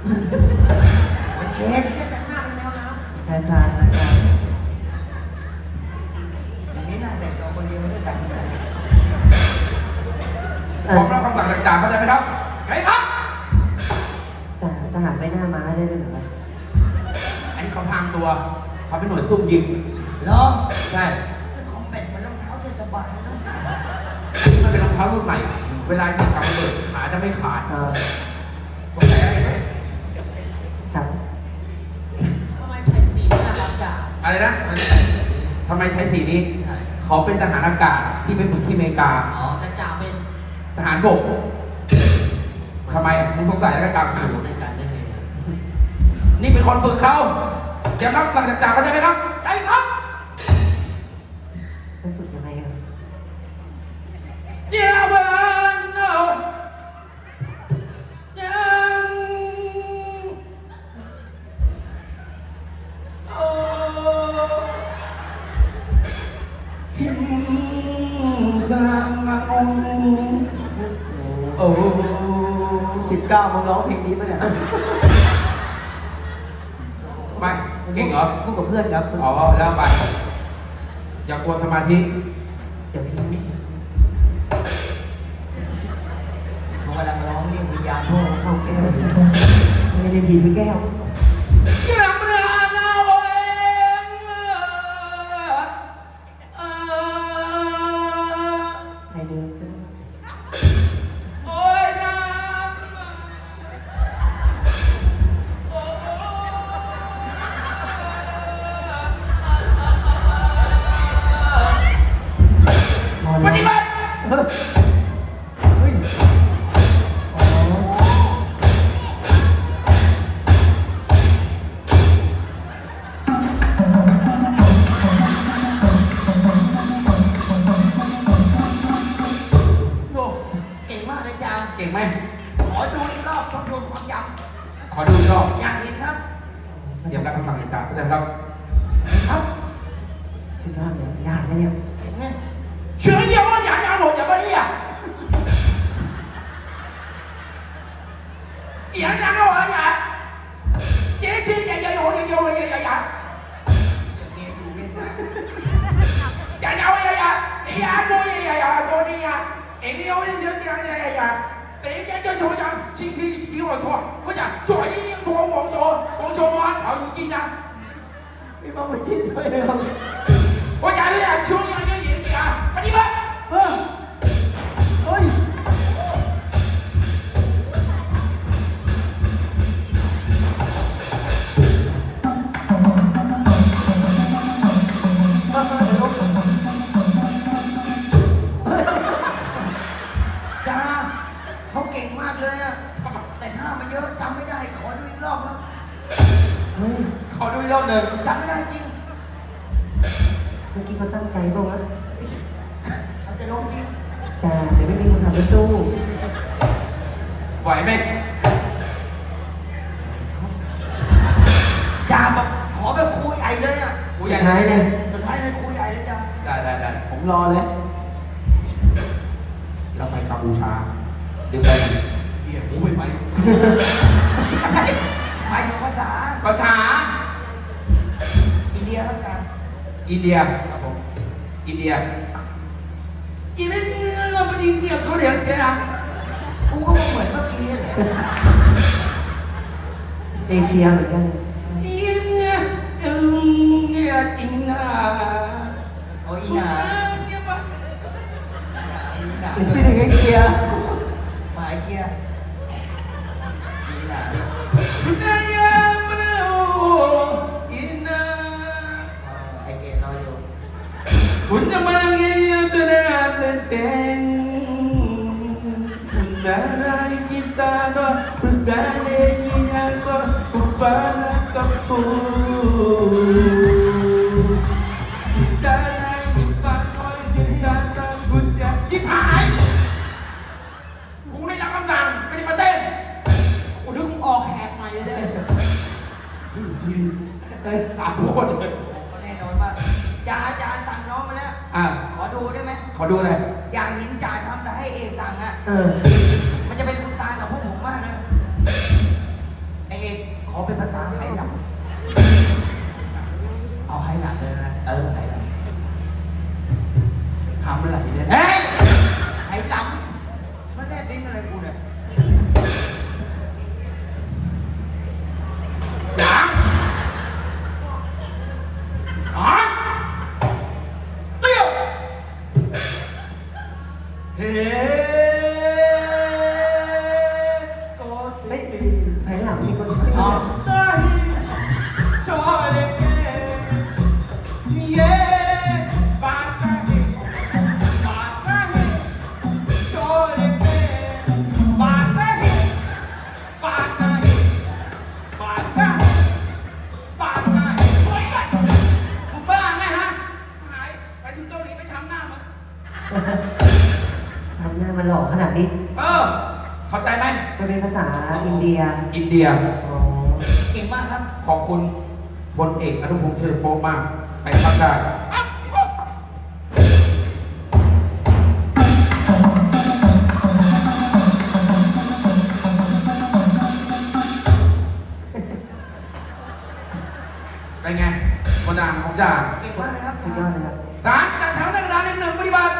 เอกำเรียกจากหน้าเป็นแมวน้ำใช่ครับนะครับอย่างนี้น่าเด็กตัวคนเดียวไม่ได้ดังใจเอพร้ออมรับคำสั่งจากจ่าเข้าใจไหมครับไงครับ จ่าทหารไม่น่ามาได้ด้วยเหรออันนี้เขาพรางตัว เขาเป็นหน่วยซุ่มยิงเหรอ ใช่คอมแบทมันรองเท้าเทศบาลนะมันเป็นรองเท้ารุ่นใหม่ เวลายิงกับระเบิดขาจะไม่ขาดเออสงสัยอะไรไหม หน้ารับจ่าอะไรนะทำไมใช้สีนี้ทำไมใช้สีนี้ ใช่เขาเป็นทหารอากาศที่ไปฝึกที่อเมริกา อ๋อแต่จ่าเป็นทหารบกทำไมมึงสงสัยอะไรกับอ่ากูในการได้ไงเนี่ยนี่เป็นคนฝึกเขาเตรียมรับหลังจากจ่าเข้าใจไหมครับได้ครับ เพื่อนครับอ๋อแล้วไป อย่ากลัวสมาธิเดี๋ยวพี่เขากำลังร้องเรียกวิญญาณพ่อเข้าแก้วอยู่ไม่ได้พีพี่แก้ว โเก่งมากนะจ๊ะเก่งไหม ขอดูอีกรอบทบทวนความยขอดูอีกรอบำอยากเห็นครับ เตรียมรับคำสั่งเลยจ้าเข้าใจไหมครับ ครับช่อยอดเลยยากนะเนี่ย เห็นไหมเชื่อเดีย พี่ต้องไปคิดด้วยครับ 我讲有点穷呀 รอบหนึ่งจำไม่ได้จริงเมื่อกี้เขาตั้งใจเปล่าวะเขาจะลงจริงจ่าเดี๋ยวไม่มีคนขับรถตู้ไหวไหมจ้าแบบขอแบบครูใหญ่เลยอะกูอสุยาดกท้ายเลยสุดท้ายเลยครูใหญ่เลยจ้าได้ได้ได้ผมรอเลย อินเดียครับผมอินเดียจีนเราไปอินเดียเขาเรียกเจ๊นะกูก็เหมือนเมื่อกี้แหละเอเชียเหมือนกันอินเดียอินเดียอินนาโอ้ยอีนาอีนาไม่ใช่เอเชียห เฮ้ยตาโคตรเลยแน่นอนว่าจ่าจ่าสั่งน้องมาแล้ว อะ ขอดูได้ไหมขอดูหน่อย อยากเห็นจ่าทำแต่ให้เอกสั่งอะ เออ เดียอินเดียอ๋อเก่งมากครับ ขอบคุณพลเอกอนุพงษ์เชิญโป๊ะมาก ไปพักได้เป็นไงคนด่างของจ่าเก่งมากเลยครับสุดยอดเลยครับฐานจัดแถวหน้ากระดานหนึ่งปฏิบัติ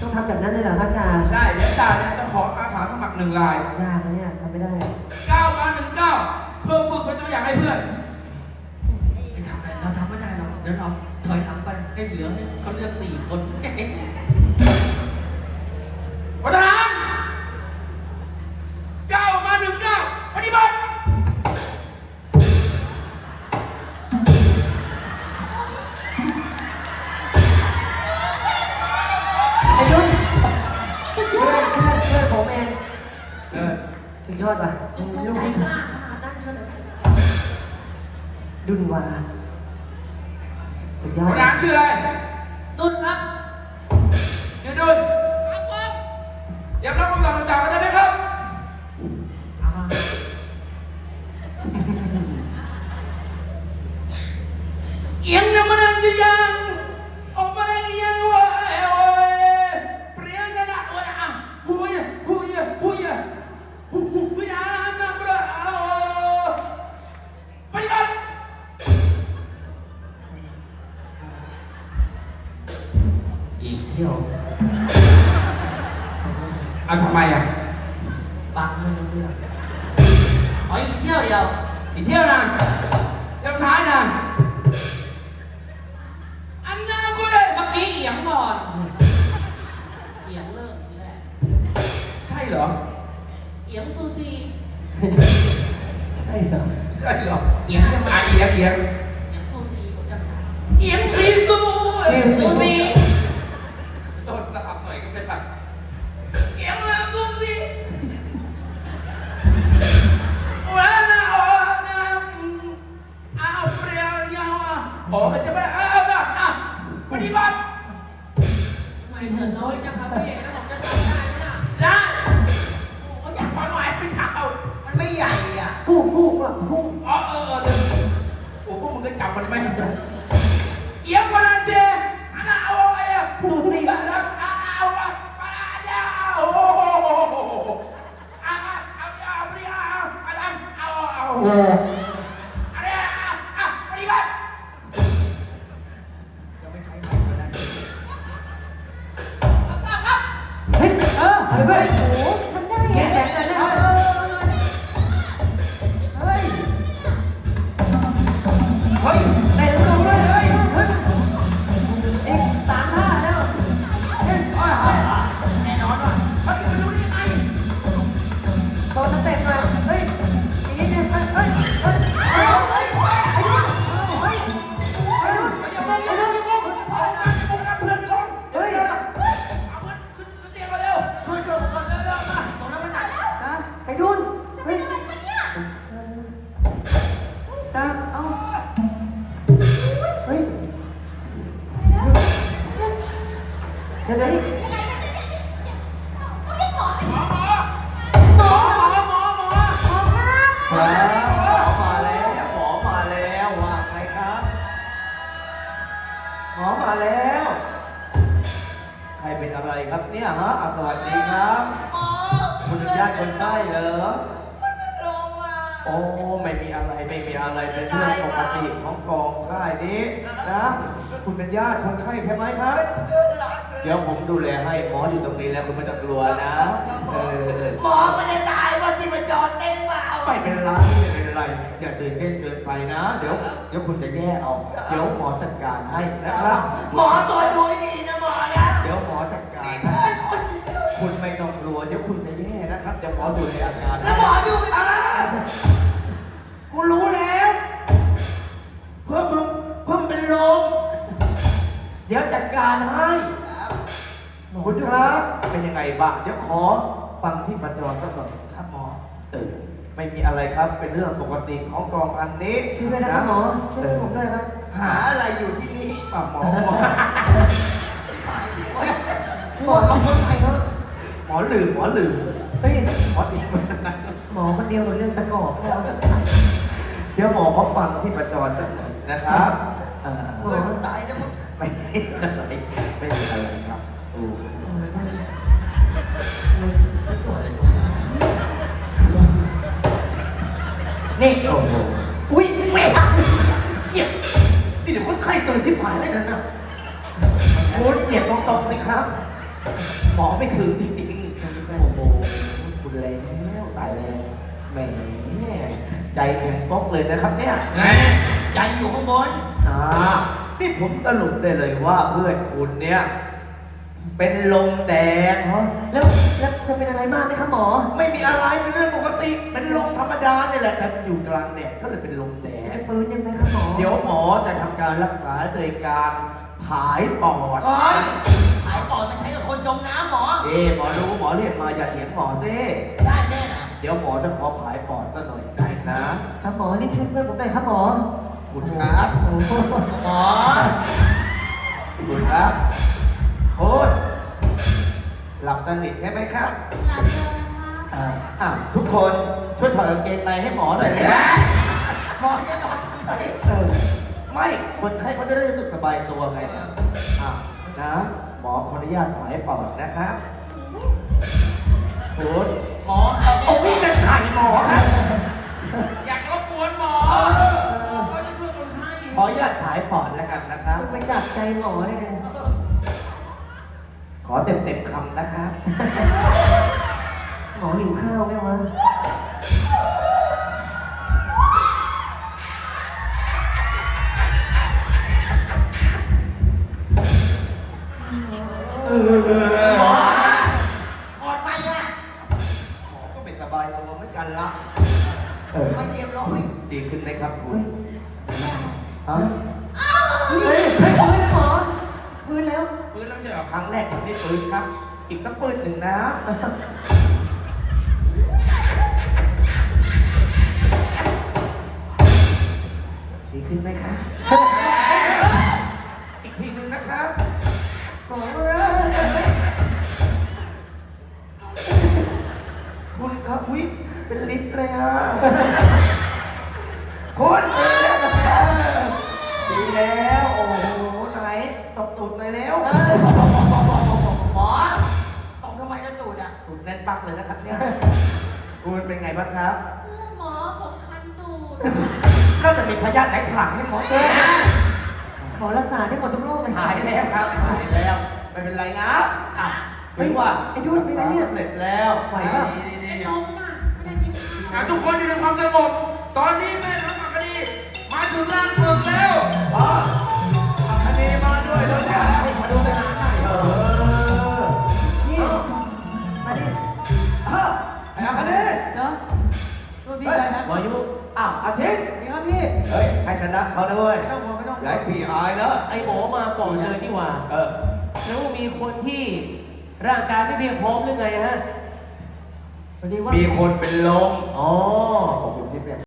ต้องทำแบบนั้นเลยเหรอพระอาจารย์ ใช่เดี๋ยวจ่าเนี่ยจะขออาสาสมัครหนึ่งรายยา เดี๋ยวเราถอยหลังไปให้เหลือให้เขาเลือกสี่คนประธานก้าวมาหนึ่งก้าวปฏิบัติไอ้ยุ่นเพื่อนเพื่อนเพื่อนผมเองเออสุดยอดว่ะต้องลูใจกกล้าขนาดนั้นเชียวเหรอดุนวา สุดยอปดระธานชื่ออะไร ตุนครับชื่อดุลเดี๋ยวรับคำสั่ง เอียงซูซีใช่เหรอใช่เหรอเอียงยังไงอะเอียงเอียงเอียงซูซีผมจำได้เอียงซีซูซูซี อะกุ้อ๋อเออเออเดี๋ยวโอ้พวกมึงก็จำมันไม่ได้เอียงมานาเชอันน่ะเอาไอ้อะผู้สิบะน่ะเอาอะมาโอ้โหอะเอาเอาไเอาเอออะไรอะอะปฏิบัติจะไม่ใช้ไม้ก็ได้ตามครับเฮ้ยเออเฮ้ยโอ้ทำได้ไง อ๋อมาแล้ว ใครเป็นอะไรครับเนี่ยฮะอ่สวัสดีครับ อ๋อคุณญาติคนใต้เหรอ มันเป็นลงมา โอ้ไม่มีอะไรไม่มีอะไรเป็นเรื่องปกติของกองค่ายนี้นะ คุณเป็นญาติคนไข้ใช่ไหมครับ เพื่ดี๋ยวผมดูแลให้หมออยู่ตรงนี้แล้วคุณไม่ต้องกลัวนะ เออหมอมันจะตายว่าที่มันจอเต้นเปล่าไม่เป็นไรไม่เป็นไร อย่าตื่นเต้นเกินไปนะ เดี๋ยว เดี๋ยวคุณจะแย่เอา เดี๋ยวหมอจัดการให้นะครับ หมอตัวดูให้ดีนะหมอนะเดี๋ยวหมอจัดการให้คุณไม่ต้องกลัวเดี๋ยวคุณจะแย่นะครับเดี๋ยวหมอดูแลอาการแล้วหมอดูอ้าวกูรู้แล้ว เพิ่มมึงเพิ่มเป็นลมเดี๋ยวจัดการให้คุณครับ เป็นยังไงบ้างเดี๋ยวขอฟังที่ประจรสักหน่อยครับหมอ เออ ไม่มีอะไรครับ เป็นเรื่องปกติของกองพันนี้ช่วยด้วยนะครับหมอช่วยเออผมด้วยครับ หาอะไรอยู่ที่นี่อะหมอหมอหมอเอาคนใหม่เถอะหมอลืมหมอลืมเฮ้ยหมอดีมันหมอคนเดียวกับเรื่องตะกอบเราเดี๋ยวหมอเขาฟังที่ประจรสักหน่อยนะครับเออหมอตายแล้วมึงไม่มีอะไรไม่มี นี่โอ้โหอุ้ยแม่เหยียบนี่เดี๋ยวคนไข้ตื่นที่ผายแล้วนั่นน่ะโอ้ยเหยียบตรงๆสิครับ หมอไม่ถึงจริงๆโอ้โหคุณแล้วตายแล้วแหมใจแข็งป๊อกเลยนะครับเนี่ยใจอยู่ข้างบนอ่านี่ผมสรุปได้เลยว่าเพื่อนคุณเนี่ย เป็นลมแดงหมอแล้วแล้วจะเป็นอะไรมากไหมครับหมอ ไม่มีอะไรเป็นเรื่องปกติ เป็นลมธรรมดาเนี่ยแหละแต่อยู่กลางแดดก็เลยเป็นลมแดดจะฟื้นยังไงครับหมอ เดี๋ยวหมอจะทำการรักษาโดยการผายปอดโอ้ยหายปอดมันใช้กับคนจมน้ำหมอ เอ๊ะหมอรู้หมอเรียกมาอย่าเถียงหมอซิได้แน่นะเดี๋ยวหมอจะขอผายปอดซะหน่อยได้นะครับหมอรีบช่วยเพื่อนผมหน่อยครับหมอคุณครับโอ้โหหมอคุณครับ คุณหลับสนิทใช่ไหมครับ หลับเลยนะคะอ่าอะทุกคนช่วยถอดกางเกงในให้หมอหน่อยนะหมอจะนอนทำไมเออไม่คนไข้เขาจะได้รู้สึกสบายตัวไงอะนะ หมอขออนุญาตหายปอดนะครับคุณหมอหายโอ้ยจะไข่หมอครับอยากรบกวนหมอเขาจะช่วยคนไข้ขออนุญาตหายปอดแล้วกันนะครับ ไปจับใจหมอเลยนะข อเต็มเต็มคำนะครับ หมอหิวข้าวไหมวะหมออดไปอะหมอก็เป็นสบายตัวเหมือนกันละไม่เรียบร้อยดีขึ้นไหมครับคุณฮะื้นแล้วไม่ใช่เหรอครั้งแรกผมได้ปืนครับ อีกสักปืนหนึ่งนะ ดีขึ้นไหมครับอีกทีหนึ่งนะครับหมอคุณครับวิเป็นลิฟต์เลยอะคุณดีแล้วดีแล้วโอ้โห ตบตูดหน่อยแล้วหมอตกทำไมแล้วตูดอะตูดแน่นปักเลยนะครับเนี่ยคุณเป็นไงบ้างครับเพื่อนหมอผมคันตูดน่าจะมีพยาธิไหนผ่านให้หมอด้วยหมอรักษาได้หมดทุกโรคเลยหายแล้วครับหายแล้วไม่เป็นไรนะอะไม่ว่าไอ้ดุนเป็นไรเนี่ยสำเร็จแล้วไหวเปล่าเป็นลมอะไม่ได้กินข้าวอะทุกคนอยู่ในความสงบตอนนี้แม่รับ ชนะเขาด้วยไม่ต้องห่วงไม่ต้องอย่าให้พี่อายเนอะไอหมอมาก่อนเลยนี่หว่า เออ แล้วมีคนที่ร่างกายไม่เพียงพร้อมหรือไงฮะพอดีว่ามีคนเป็นลมอ๋อ ขอบคุณที่เป็น